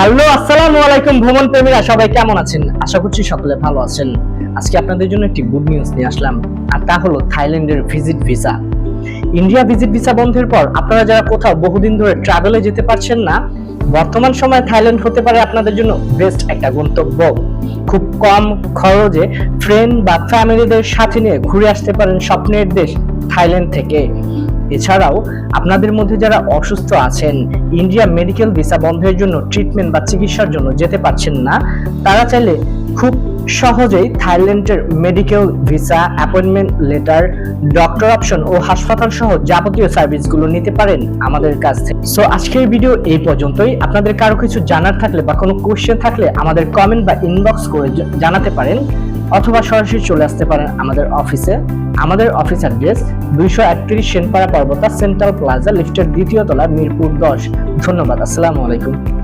Hello, আসসালামু আলাইকুম ভ্রমণ প্রেমীরা, সবাই কেমন আছেন? আশা করছি সকলে ভালো আছেন। আজকে আপনাদের জন্য একটি গুড নিউজ নিয়ে আসলাম, আর তা হলো থাইল্যান্ডের visit visa India visit visa বন্ধের পর আপনারা যারা কোথাও বহুদিন ধরে ট্রাভেলে যেতে পারছেন না, বর্তমান সময়ে থাইল্যান্ড হতে পারে আপনাদের জন্য বেস্ট একটা গন্তব্য। খুব কম খরচে ফ্রেন্ড বা ফ্যামিলিদের সাথে নিয়ে ঘুরে আসতে পারেন স্বপ্নের দেশ থাইল্যান্ড থেকে। এছাড়াও আপনাদের মধ্যে যারা অসুস্থ আছেন ইন্ডিয়া মেডিকেল ভিসা বন্ধের জন্য ট্রিটমেন্ট বা চিকিৎসার জন্য যেতে পারছেন না, তারা চাইলে খুব সহজেই থাইল্যান্ডের medical visa appointment letter doctor option ও হাসপাতাল সহ যাবতীয় সার্ভিসগুলো নিতে পারেন আমাদের কাছ থেকে। সো আজকের ভিডিও এই পর্যন্তই। আপনাদের কারও কিছু জানার থাকলে বা কোনো কোয়েশ্চেন থাকলে আমাদের কমেন্ট বা ইনবক্স করে জানাতে পারেন। অথবা সরাসরি চলে আসতে পারেন আমাদের অফিসে। আমাদের অফিস অ্যাড্রেস দুইশো একত্রিশ সেনপাড়া পর্বতা, সেন্ট্রাল প্লাজা, লিফটের দ্বিতীয় তলা, মিরপুর দশ। ধন্যবাদ, আসসালামু আলাইকুম।